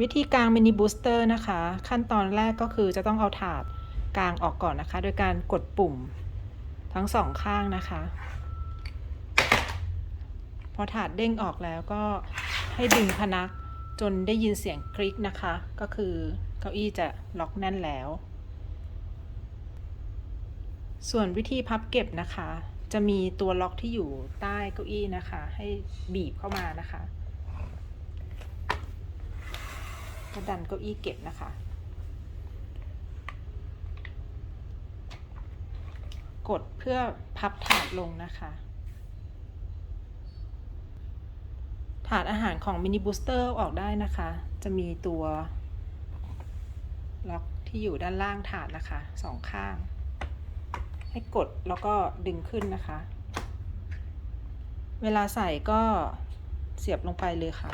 วิธีกางมินิบูสเตอร์นะคะ ขั้นตอนแรกก็คือจะต้องเอาถาดกางออกก่อนนะคะ โดยการกดปุ่มทั้งสองข้างนะคะ พอถาดเด้งออกแล้วก็ให้ดึงพนักจนได้ยินเสียงคลิกนะคะ ก็คือเก้าอี้จะล็อกแน่นแล้ว ส่วนวิธีพับเก็บนะคะ จะมีตัวล็อกที่อยู่ใต้เก้าอี้นะคะ ให้บีบเข้ามานะคะ ก็ดันเก้าอี้เก็บนะคะ กดเพื่อพับถาดลงนะคะ ถาดอาหารของมินิบูสเตอร์ออกได้นะคะ จะมีตัวล็อกที่อยู่ด้านล่างถาดนะคะสองข้าง ให้กดแล้วก็ดึงขึ้นนะคะ เวลาใส่ก็เสียบลงไปเลยค่ะ